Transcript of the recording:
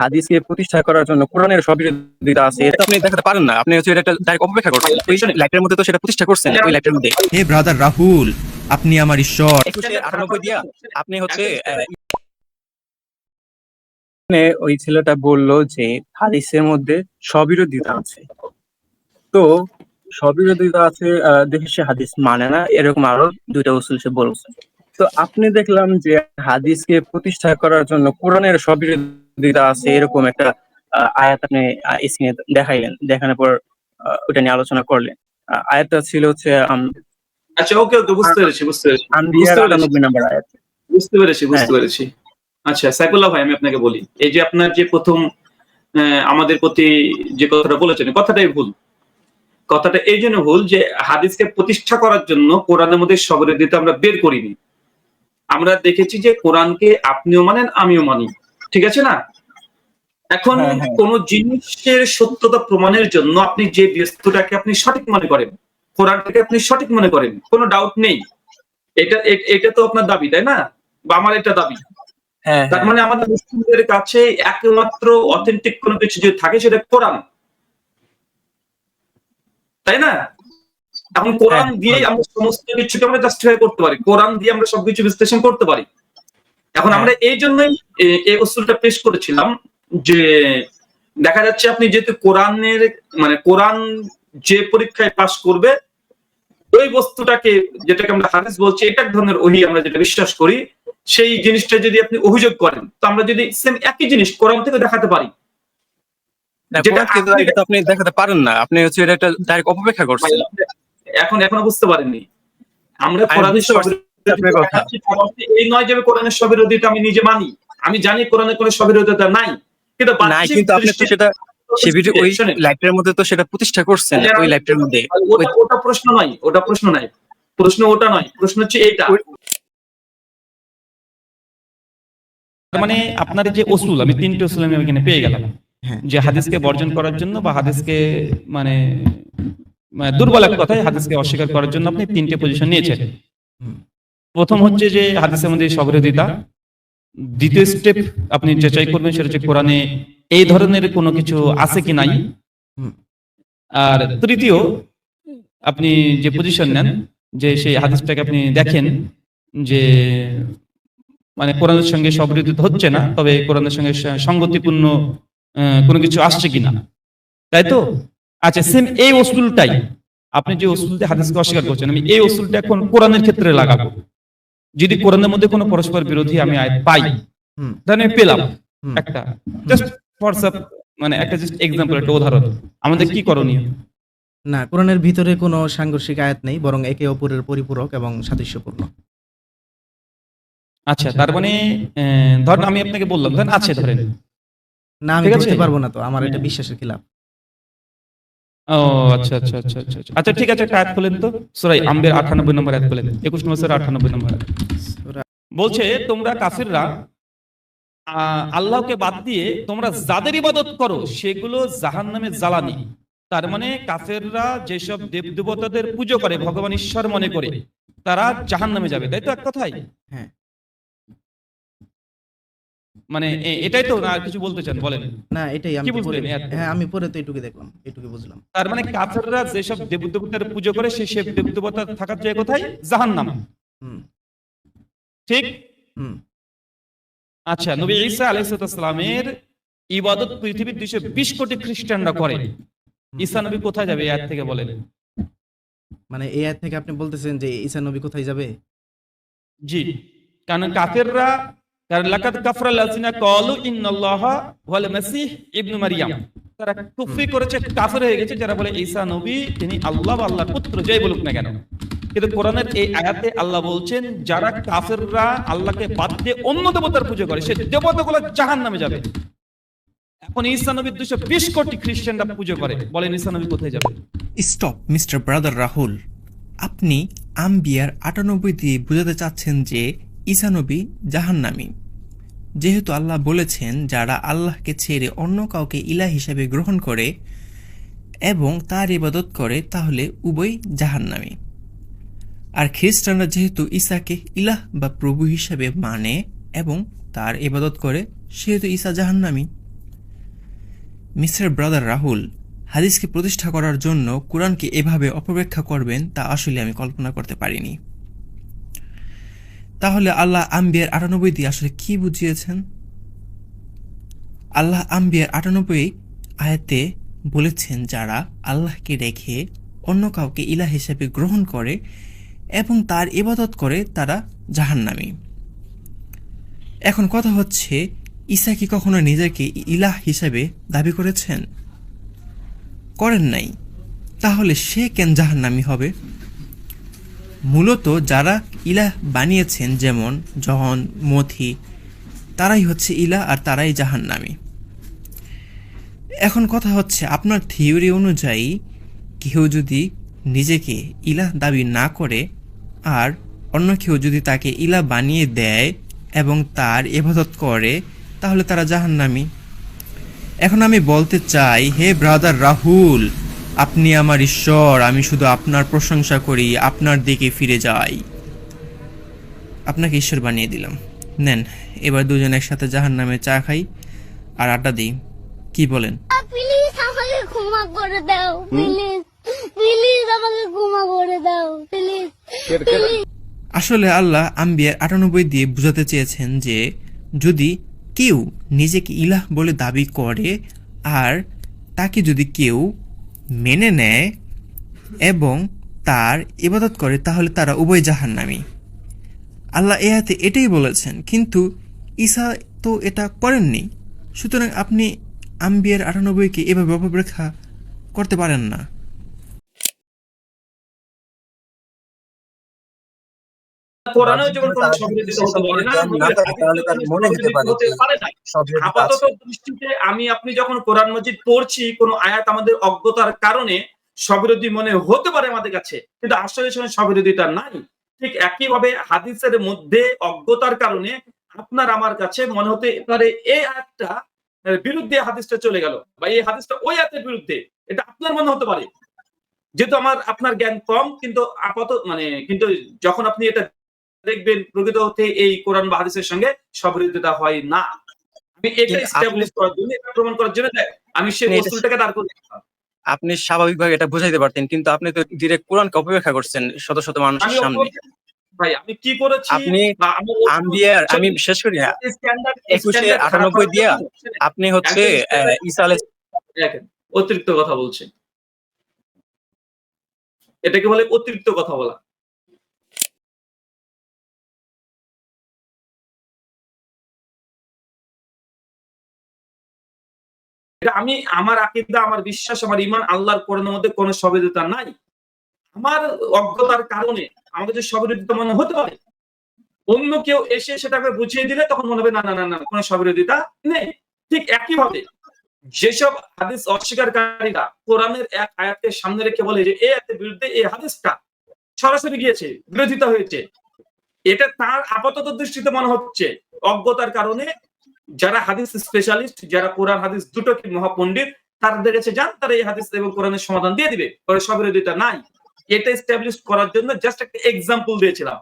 হাদিসকে প্রতিষ্ঠা করার জন্য কোরআনের সব বিরোধিতা আছে এটা আপনি দেখাতে পারেন না। আপনি হচ্ছে এটা একটা ডাইরেক্ট অপেক্ষা করছেন। ওই লাইটের মধ্যে তো সেটা প্রতিষ্ঠা করছেন ওই লাইটের মধ্যে। হে ব্রাদার রাহুল আপনি আমার ঈশ্বর। আটানব্বই দিয়া আপনি হচ্ছে আহ, ওই ছেলেটা বলল যে হাদিসের মধ্যে স্ববিরোধিতা আছে। তো স্ববিরোধিতা আছে আহ, দেখে সে হাদিস মানে না এরকম আরও দুইটা উসুল সে বলছে। তো আপনি দেখলাম যে হাদিসকে প্রতিষ্ঠা করার জন্য কোরআনের স্ববিরোধিতা আছে এরকম একটা আয়াত আপনি স্ক্রিনে দেখাইলেন। দেখানোর পর ওটা নিয়ে আলোচনা করলেন। আয়াতটা ছিল হচ্ছে আচ্ছা ওকে ওকে বুঝতে পেরেছি বুঝতে পেরেছি। বুঝতে পেরেছি। আটানব্বই নাম্বার আয়াত। বুঝতে পেরেছি বুঝতে হ্যাঁ। পেরেছি। আচ্ছা সাইফুল্লাহ ভাই আমি আপনাকে বলি এই যে আপনার যে প্রথম আমাদের প্রতি যে কথাটা বলেছেন কথাটাই ভুল। কথাটা এই জন্য ভুল যে হাদিসকে প্রতিষ্ঠা করার জন্য কোরআনের মধ্যে সবরিদিতে আমরা বের করিনি। আমরা দেখেছি যে কোরআনকে আপনিও মানেন আমিও মানি। ঠিক আছে না? এখন হ্যাঁ, হ্যাঁ। কোন জিনিসের সত্যতা প্রমাণের জন্য আপনি যে বস্তুটাকে আপনি সঠিক মনে করেন কোরআনটাকে আপনি সঠিক মনে করেন কোনো ডাউট নেই। এটা এটা তো আপনার দাবি তাই না? বা আমার এটা দাবি। হ্যাঁ তার মানে আমাদের মুসলিমদের কাছে একমাত্র অথেন্টিক কোনো কিছু যদি থাকে সেটা কোরআন। তাই না? এখন কোরআন হ্যাঁ, দিয়ে আমরা সমস্ত কিছুকে আমরা জাস্টিফাই করতে পারি? কোরআন দিয়ে আমরা সবকিছু বিশ্লেষণ করতে পারি। এখন আমরা এই জন্যই এই উসুলটা পেশ করেছিলাম যে দেখা যাচ্ছে আপনি যেহেতু কোরআনের মানে কোরআন যে পরীক্ষায় পাশ করবে ওই বস্তুটাকে যেটাকে আমরা হাদিস বলছি এটা এক ধরনের ওহি আমরা যেটা বিশ্বাস করি সেই জিনিসটা যদি আপনি অভিযোগ করেন তো আমরা যদি সেম একই জিনিস কোরআন থেকে দেখাতে পারি। আপনি- দেখাতে পারেন না। আপনি হচ্ছে এটা একটা ডাইরেক্ট অপেক্ষা করছেন। এখন এখনও বুঝতে পারেননি আমরা এই নয় যে কোরআনের সবিরোধিতা আমি নিজে মানি। আমি জানি কোরআনের কোনো সবিরোধিতা নাই। কিন্তু নাই কিন্তু আপনি তো সেটা সে ভিডিও ওই শোনেন, মধ্যে তো সেটা প্রতিষ্ঠা করছেন ওই লাইটের মধ্যে। ওটা- প্রশ্ন নয় ওটা প্রশ্ন নয়। প্রশ্ন ওটা নয় প্রশ্ন হচ্ছে এইটা। মানে আপনার যে অসুল আমি তিনটে অসুল আমি এখানে পেয়ে গেলাম। হ্যাঁ। যে হাদিসকে বর্জন করার জন্য বা হাদিসকে মানে দুর্বল এক কথায় হাদিসকে অস্বীকার করার জন্য আপনি তিনটে পজিশন নিয়েছেন। প্রথম হচ্ছে যে হাদিসের মধ্যে সবিরোধিতা দ্বিতীয় স্টেপ আপনি যাচাই করবেন সেটা হচ্ছে কোরআনে এই ধরনের কোনো কিছু আছে কি নাই? আর তৃতীয় আপনি যে পজিশন নেন যে সেই হাদিসটাকে আপনি দেখেন যে মানে কোরআনের সঙ্গে সবিরোধিত হচ্ছে না তবে কোরআনের সঙ্গে সঙ্গতিপূর্ণ আহ, কোনো কিছু আসছে কিনা তাই তো? আচ্ছা সেম এই অসুলটাই আপনি যে অসুলতে হাদিসকে অস্বীকার করছেন আমি এই অসুলটা এখন কোরআনের ক্ষেত্রে লাগাবো। যদি কোরআনের মধ্যে কোনো পরস্পর বিরোধী আমি আয়াত পাই তাহলে আমি পেলাম একটা। জাস্ট হোয়াটসঅ্যাপ মানে একটা জাস্ট এক্সাম্পল একটা উদাহরণ। আমাদের কি করণীয়? না কোরআনের ভিতরে কোনো সাংঘর্ষিক আয়াত নেই বরং একে অপরের পরিপূরক এবং সাদৃশ্যপূর্ণ। আচ্ছা তার মানে ধরেন আমি আপনাকে বললাম ধরেন আছে ধরেন। না আমি আছে। পারব না তো আমার এটা বিশ্বাসের খিলাফ। ও আচ্ছা আচ্ছা আচ্ছা আচ্ছা আচ্ছা। আচ্ছা ঠিক আছে একটা আয়াত খুলেন তো। সুরাই আম্বের আটানব্বই নম্বর আয়াত খুলেন। একুশ নম্বর সুরা নম্বর বলছে তোমরা কাফিররা আল্লাহকে বাদ দিয়ে তোমরা যাদের ইবাদত করো সেগুলো জাহান নামে জ্বালানি। তার মানে কাফেররা যেসব দেব দেবতাদের পুজো করে ভগবান ঈশ্বর মনে করে তারা জাহান নামে যাবে। তাই তো এক কথাই হ্যাঁ। মানে এ- এটাই তো না আর কিছু বলতে চান বলেন। না এটাই আমি পরে- হ্যাঁ আমি পরে তো এটুকু দেখলাম এটুকু বুঝলাম। তার মানে কাফেররা যেসব দেব দেবতার পুজো করে সেই সব দেব দেবতা থাকার জায়গা কোথায়? জাহান নাম হুম। ঠিক? আচ্ছা নবী ঈসা আলাইহিসসালামের ইবাদত পৃথিবীর দুইশো বিশ কোটি খ্রিস্টানরা করে। ঈসা নবী কোথায় যাবে আয়াত থেকে বলেন। মানে এই থেকে আপনি বলতেছেন যে ঈসা নবী কোথায় যাবে? জি। কারণ কাফেররা কারণ লাযিনা ক্বালু ইন্নাল্লাহা ওয়াল মাসিহ ইবনু মারইয়াম তারা কুফরি করেছে, কাফের হয়ে গেছে, যারা বলে ঈসা নবী, তিনি আল্লাহ বা আল্লাহর পুত্র, যাই বলুক না কেন। কিন্তু কোরআনের এই আয়াতে আল্লাহ বলছেন, যারা কাফেররা আল্লাহকে বাদ দিয়ে অন্য দেবতার পুজো করে, সে দেবতাগুলো জাহান নামে যাবে। এখন ঈসা নবীর দুশো বিশ কোটি খ্রিস্টানরা পুজো করে। বলেন ঈসা নবী কোথায় যাবে? Stop, mister brother Rahul. আপনি আম্বিয়ার আটানব্বই দিয়ে বোঝাতে চাচ্ছেন যে ঈসানবী জাহান্নামী। যেহেতু আল্লাহ বলেছেন, যারা আল্লাহকে ছেড়ে অন্য কাউকে ইলা হিসাবে গ্রহণ করে এবং তার ইবাদত করে, তাহলে উভয় জাহান্নামী। আর খ্রিস্টানরা যেহেতু ঈসাকে ইলাহ বা প্রভু হিসাবে মানে এবং তার ইবাদত করে, সেহেতু ঈসা জাহান্নামী। মিস্টার ব্রাদার রাহুল, হাদিসকে প্রতিষ্ঠা করার জন্য কোরআনকে এভাবে অপব্যাখ্যা করবেন তা আসলে আমি কল্পনা করতে পারিনি। তাহলে আল্লাহ আম্বিয়ার আটানব্বই দিয়ে আসলে কি বুঝিয়েছেন? আল্লাহ আম্বিয়ার আটানব্বই আয়াতে বলেছেন, যারা আল্লাহকে রেখে অন্য কাউকে ইলা হিসেবে গ্রহণ করে এবং তার ইবাদত করে, তারা জাহান্নামী। এখন কথা হচ্ছে, ঈসা কি কখনো নিজেকে ইলাহ হিসেবে দাবি করেছেন? করেন নাই। তাহলে সে কেন জাহান্নামী হবে? মূলত যারা ইলাহ বানিয়েছেন, যেমন জহন মথি তারাই হচ্ছে ইলা আর তারাই জাহান্নামী। এখন কথা হচ্ছে আপনার থিওরি অনুযায়ী কেউ যদি নিজেকে ইলাহ দাবি না করে আর অন্য কেউ যদি তাকে ইলা বানিয়ে দেয় এবং তার ইবাদত করে, তাহলে তারা জাহান্নামী। এখন আমি বলতে চাই, হে ব্রাদার রাহুল আপনি আমার ঈশ্বর আমি শুধু আপনার প্রশংসা করি আপনার দিকে ফিরে যাই। আপনাকে ঈশ্বর বানিয়ে দিলাম। নেন এবার দুজন একসাথে জাহান নামে চা খাই আর আড্ডা দিই। কি বলেন? প্লিজ আমাকে ক্ষমা করে দাও প্লিজ। প্লিজ আমাকে ক্ষমা করে দাও প্লিজ। প্লিজ। আসলে আল্লাহ আম্বিয়ার আটানব্বই দিয়ে বোঝাতে চেয়েছেন যে যদি কেউ নিজেকে ইলাহ বলে দাবি করে আর তাকে যদি কেউ মেনে নেয় এবং তার ইবাদত করে, তাহলে তারা উভয় জাহান্নামী। আল্লাহ এহাতে হাতে এটাই বলেছেন, কিন্তু ঈশা তো এটা করেননি, সুতরাং আপনি আম্বিয়ার আটানব্বইকে এভাবে অপব্যাখ্যা করতে পারেন না। কোরআনেও যেমন কোনো বলে না মনে হতে পারে না। আপাতত দৃষ্টিতে আমি আপনি যখন কোরআন মজিদ পড়ছি কোন আয়াত আমাদের অজ্ঞতার কারণে মনে হতে পারে আমাদের কাছে কিন্তু আসলে সবিরোধিতা নাই। ঠিক একইভাবে হাদিসের মধ্যে অজ্ঞতার কারণে আপনার আমার কাছে মনে হতে পারে এই আয়াতটা বিরুদ্ধে হাদিসটা চলে গেল বা এই হাদিসটা ওই আয়াতের বিরুদ্ধে এটা আপনার মনে হতে পারে। যেহেতু আমার আপনার জ্ঞান কম কিন্তু আপাতত মানে কিন্তু যখন আপনি এটা দেখবেন প্রকৃত হতে এই কোরআন বা হাদিসের সঙ্গে সবিরোধিতা হয় না। আমি এটা এস্টাবলিশ করার জন্য এটা প্রমাণ করার জন্য আমি সেই এটা- বস্তুটাকে দাঁড় করে আপনি স্বাভাবিকভাবে এটা বুঝাইতে পারতেন কিন্তু আপনি তো ডিরেক্ট কোরআনকে অপব্যাখ্যা করছেন শত শত মানুষের সামনে। ভাই আমি কি করেছি? আপনি আম্বিয়ার আমি শেষ করি একুশে আটানব্বই দিয়া আপনি হচ্ছে দেখেন অতিরিক্ত কথা বলছে। এটাকে বলে অতিরিক্ত কথা বলা। এটা আমি, আমার আকিদা, আমার বিশ্বাস, আমার ইমান আল্লাহর কোরআনের মধ্যে কোনো সবেদতা নাই। আমার অজ্ঞতার কারণে আমাদের যে সবিরোধিতা মনে হতে পারে, অন্য কেউ এসে সেটাকে বুঝিয়ে দিলে তখন মনে হবে, না না না না, কোনো সবিরোধিতা নেই। ঠিক একইভাবে যেসব হাদিস অস্বীকারীরা কোরআনের এক আয়াতকে সামনে রেখে বলে যে এই আয়াতের বিরুদ্ধে এই হাদিসটা সরাসরি গিয়েছে, বিরোধিতা হয়েছে। এটা তার আপাতত দৃষ্টিতে মনে হচ্ছে, অজ্ঞতার কারণে যারা হাদিস স্পেশালিস্ট যারা কোরআন, হাদিস দুটো কি মহাপণ্ডিত, তাদের কাছে যান, তারা এই হাদিস এবং কোরআনের সমাধান দিয়ে দিবে। সবের দুইটা নাই। এটা এস্টাবলিশ করার জন্য জাস্ট একটা এক্সাম্পল দিয়েছিলাম।